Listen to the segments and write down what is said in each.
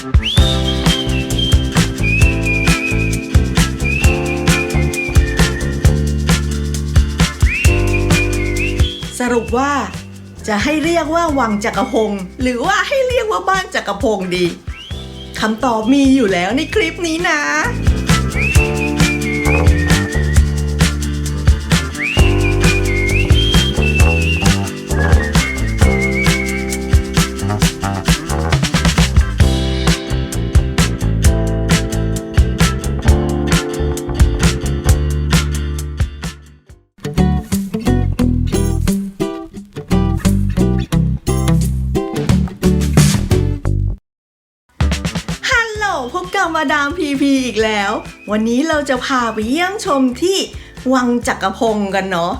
สรุปว่าจะให้เรียกว่าวังจักรพงศ์หรือว่าให้เรียกว่าบ้านจักรพงศ์ดีคำตอบมีอยู่แล้วในคลิปนี้นะ มาดามพีพีอีกแล้ว วันนี้เราจะพาไปเยี่ยมชมที่วังจักรพงกันเนาะ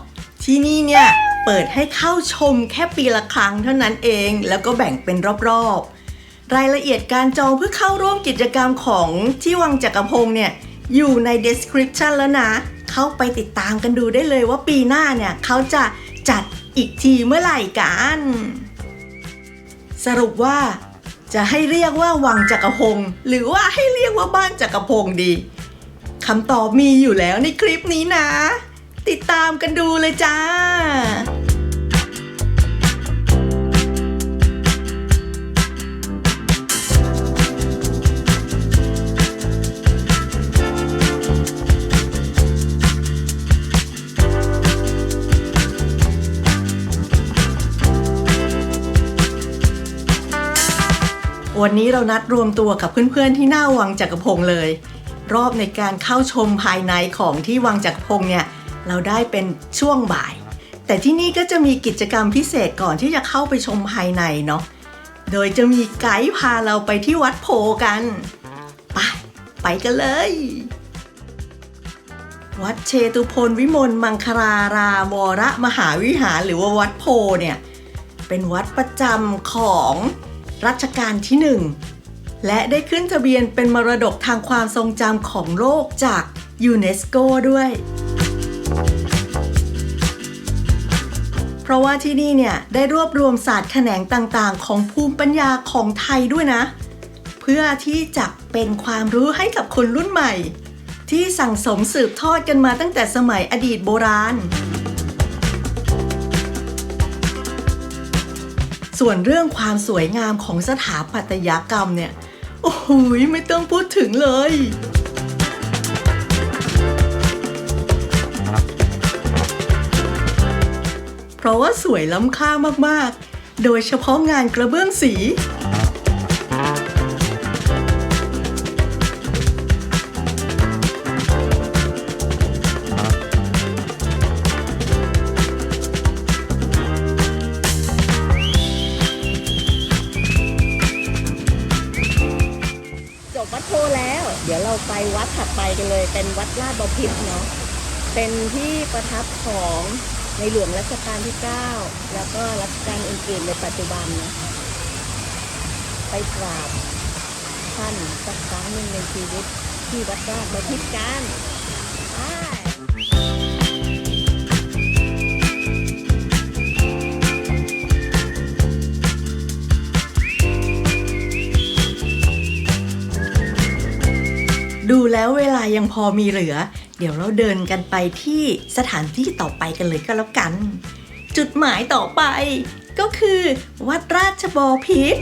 ที่นี่เนี่ยเปิดให้เข้าชมแค่ปีละครั้งเท่านั้นเองแล้วก็แบ่งเป็นรอบๆ รายละเอียดการจองเพื่อเข้าร่วมกิจกรรมของที่วังจักรพงเนี่ยอยู่ใน description แล้วนะ เข้าไปติดตามกันดูได้เลยว่าปีหน้าเนี่ยเขาจะจัดอีกทีเมื่อไหร่กัน สรุปว่า จะให้เรียกว่าวังจักรพงศ์หรือว่าให้เรียกว่าบ้านจักรพงศ์ดีคำตอบมีอยู่แล้วในคลิปนี้นะ ติดตามกันดูเลยจ้า วันนี้เรานัดรวมตัวกับเพื่อนๆที่หน้าวังจักรพงศ์เลย รอบในการเข้าชมภายในของที่วังจักรพงศ์เนี่ยเราได้เป็นช่วงบ่าย แต่ที่นี่ก็จะมีกิจกรรมพิเศษก่อนที่จะเข้าไปชมภายในเนาะโดยจะมีไกด์พาเราไปที่วัดโพกันไปไปกันเลย วัดเชตุพนวิมลมังคลารามวรมหาวิหารหรือว่าวัดโพเนี่ยเป็นวัดประจำของ รัชกาลที่หนึ่งและได้ขึ้นทะเบียนเป็นมรดกทางความทรงจำของโลกจากยูเนสโกด้วย เพราะว่าที่นี่เนี่ยได้รวบรวมศาสตร์แขนงต่างๆ ของภูมิปัญญาของไทยด้วยนะ เพื่อที่จะเป็นความรู้ให้กับคนรุ่นใหม่ ที่สั่งสมสืบทอดกันมาตั้งแต่สมัยอดีตโบราณ ส่วนเรื่องความสวยงามของสถาปัตยกรรมเนี่ย โอ้โหยไม่ต้องพูดถึงเลยเพราะว่าสวยล้ำค่ามาก ๆ โดยเฉพาะงานกระเบื้องสี ดี๋ยวเราไปวัดถัดไปกันเลย เป็นวัดลาดบพิตรเนาะเป็นที่ประทับของในหลวงรัชกาลที่ 9 แล้วก็รัชกาลอื่นๆในปัจจุบันนะไปกราบท่านสักครั้งหนึ่งในชีวิตที่วัดลาดบพิตรกัน ดูแล้วเวลายังพอมีเหลือ เดี๋ยวเราเดินกันไปที่สถานที่ต่อไปกันเลยก็แล้วกัน จุดหมายต่อไปก็คือ วัดราชบพิษ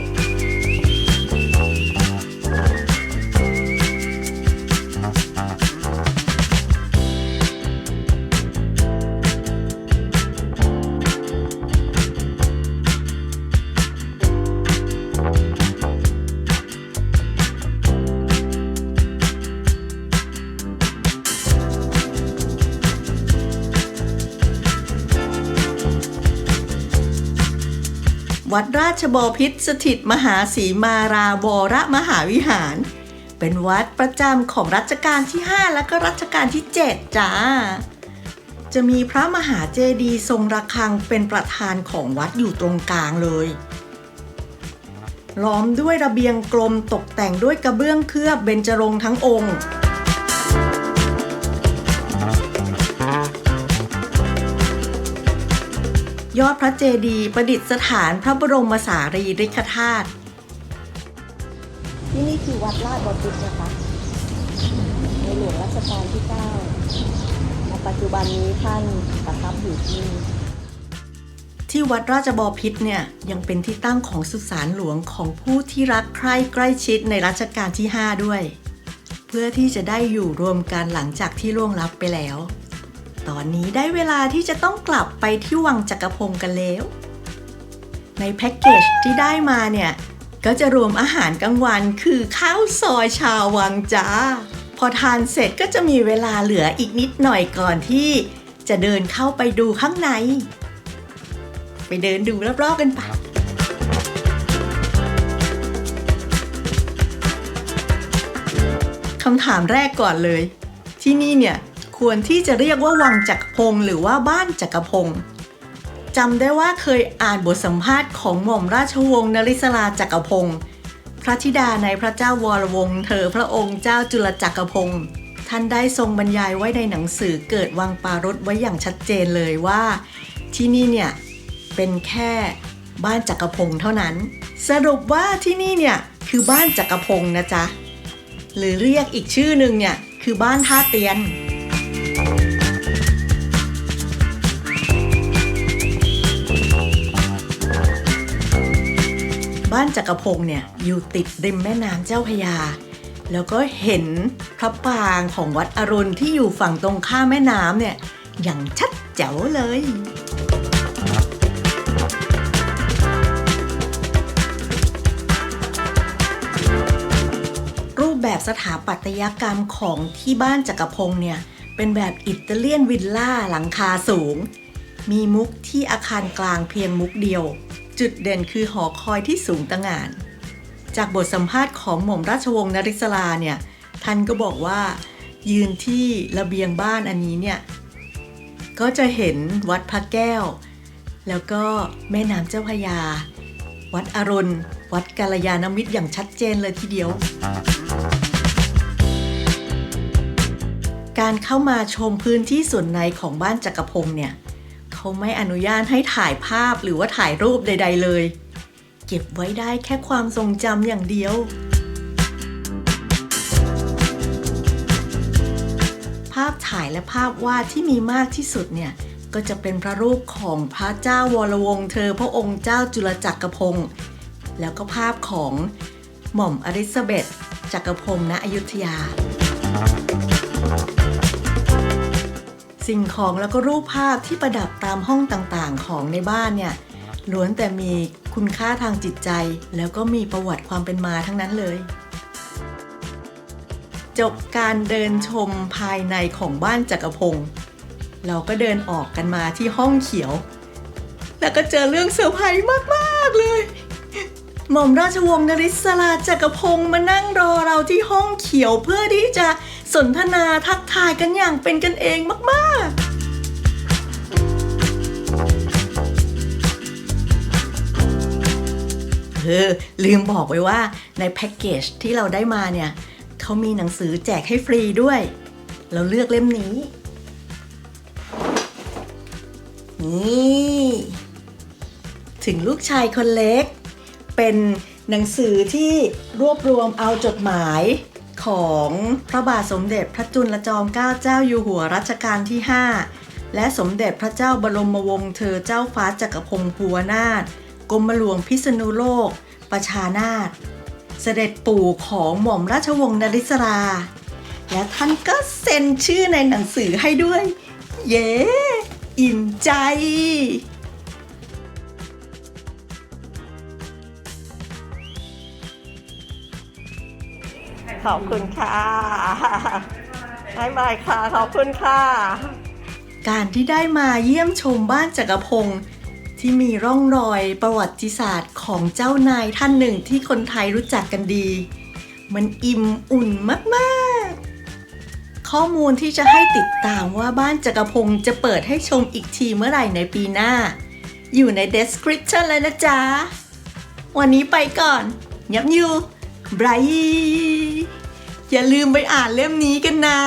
วัดราชบพิตรสถิตมหาสีมาราวรมหาวิหาร เป็นวัดประจำของรัชกาลที่ 5 และก็รัชกาลที่ 7 จ้า จะมีพระมหาเจดีย์ทรงระฆังเป็นประธานของวัดอยู่ตรงกลางเลย ล้อมด้วยระเบียงกลมตกแต่งด้วยกระเบื้องเคลือบเบญจรงค์ทั้งองค์ ยอดพระเจดีย์ประดิษฐานพระบรมสารีริกธาตุที่นี่คือวัดลาดบพิตรนะคะในหลวงรัชกาลที่9ในปัจจุบันนี้ท่านประทับอยู่ที่นี่ที่วัดราชบพิตรเนี่ยยังเป็นที่ตั้งของสุสานหลวงของผู้ที่รักใคร่ใกล้ชิดในรัชกาลที่ 5 ด้วย เพื่อที่จะได้อยู่รวมกันหลังจากที่ล่วงลับไปแล้ว ตอนนี้ได้เวลาที่จะต้องกลับไปที่วังจักรพงศ์กันแล้ว ในแพ็กเกจที่ได้มาเนี่ย ก็จะรวมอาหารกลางวันคือข้าวซอยชาววังจ้า พอทานเสร็จก็จะมีเวลาเหลืออีกนิดหน่อยก่อนที่จะเดินเข้าไปดูข้างใน ไปเดินดูรอบๆกันปะคำถามแรกก่อนเลย ที่นี่เนี่ย ควรที่จะเรียกว่าวังจักรพงศ์หรือว่าบ้านจักรพงศ์จำได้ว่าเคยอ่านบทสัมภาษณ์ของหม่อมราชวงศ์นริศราจักรพงศ์พระธิดาในพระเจ้าวรวงศ์เธอพระองค์เจ้าจุลจักรพงศ์ท่านได้ทรงบรรยายไว้ในหนังสือเกิดวังปารถไว้อย่างชัดเจนเลยว่า ที่นี่เนี่ยเป็นแค่บ้านจักรพงศ์เท่านั้น สรุปว่าที่นี่เนี่ยคือบ้านจักรพงศ์นะจ๊ะหรือเรียกอีกชื่อหนึ่งเนี่ยคือบ้านท่าเตียน บ้านจักรพงศ์เนี่ยอยู่ติดริมแม่น้ำเจ้าพยา แล้วก็เห็นพระปรางของวัดอรุณที่อยู่ฝั่งตรงข้ามแม่น้ำเนี่ยอย่างชัดแจ๋วเลย รูปแบบสถาปัตยกรรมของที่บ้านจักรพงศ์เนี่ยเป็นแบบอิตาเลียนวิลล่าหลังคาสูง มีมุกที่อาคารกลางเพียงมุกเดียว จุดเด่นคือหอคอยที่สูงตะหงาน จากบทสัมภาษณ์ของหม่อมราชวงศ์นริศราเนี่ย ท่านก็บอกว่ายืนที่ระเบียงบ้านอันนี้เนี่ย ก็จะเห็นวัดพระแก้ว แล้วก็แม่น้ำเจ้าพยา วัดอรุณ วัดกาลยานมิตรอย่างชัดเจนเลยทีเดียว การเข้ามาชมพื้นที่ส่วนในของบ้านจักรพงศ์เนี่ย เขาไม่อนุญาตให้ถ่ายภาพหรือว่าถ่ายรูปใด ๆ เลย เก็บไว้ได้แค่ความทรงจำอย่างเดียว ภาพถ่ายและภาพวาดที่มีมากที่สุดเนี่ยก็จะเป็นพระรูปของพระเจ้าวรวงเธอพระองค์เจ้าจุลจักรพงศ์แล้วก็ภาพของหม่อมอลิซาเบธจักรพงศ์ณอยุธยา สิ่งของแล้วก็รูปภาพที่ประดับตามห้องต่างๆ ของในบ้านเนี่ยล้วนแต่มีคุณค่าทางจิตใจ แล้วก็มีประวัติความเป็นมาทั้งนั้นเลย จบการเดินชมภายในของบ้านจักรพงศ์เราก็เดินออกกันมาที่ห้องเขียว แล้วก็เจอเรื่องเซอร์ไพรส์มากๆเลย หม่อมราชวงศ์นริศราจักรพงศ์มานั่งรอเราที่ห้องเขียวเพื่อที่จะ สนทนาทักทายกันอย่างเป็นกันเองมากๆเออลืมบอกไว้ว่าในแพ็กเกจที่เราได้มาเนี่ยเขามีหนังสือแจกให้ฟรีด้วย เราเลือกเล่มนี้ นี่ ถึงลูกชายคนเล็ก เป็นหนังสือที่รวบรวมเอาจดหมาย ของพระบาทสมเด็จพระจุลจอมเกล้าเจ้าอยู่หัวรัชกาลที่ 5 และสมเด็จพระเจ้าบรมวงศ์เธอเจ้าฟ้าจักรพงศ์ภูวนาถกรมหลวงพิษณุโลก ประชานาถเสด็จปู่ของหม่อมราชวงศ์นริศรา และท่านก็เซ็นชื่อในหนังสือให้ด้วย เย้ อิ่มใจ ขอบคุณค่ะบายบายค่ะ ขอบคุณค่ะ การที่ได้มาเยี่ยมชมบ้านจักรพงศ์ที่มีร่องรอยประวัติศาสตร์ของเจ้านายท่านหนึ่งที่คนไทยรู้จักกันดี มันอิ่มอุ่นมากๆ ข้อมูลที่จะให้ติดตามว่าบ้านจักรพงศ์จะเปิดให้ชมอีกทีเมื่อไหร่ในปีหน้า อยู่ใน description เลยนะจ๊ะ วันนี้ไปก่อน ยับยูไบรท์ อย่าลืมไปอ่านเล่มนี้กันนะ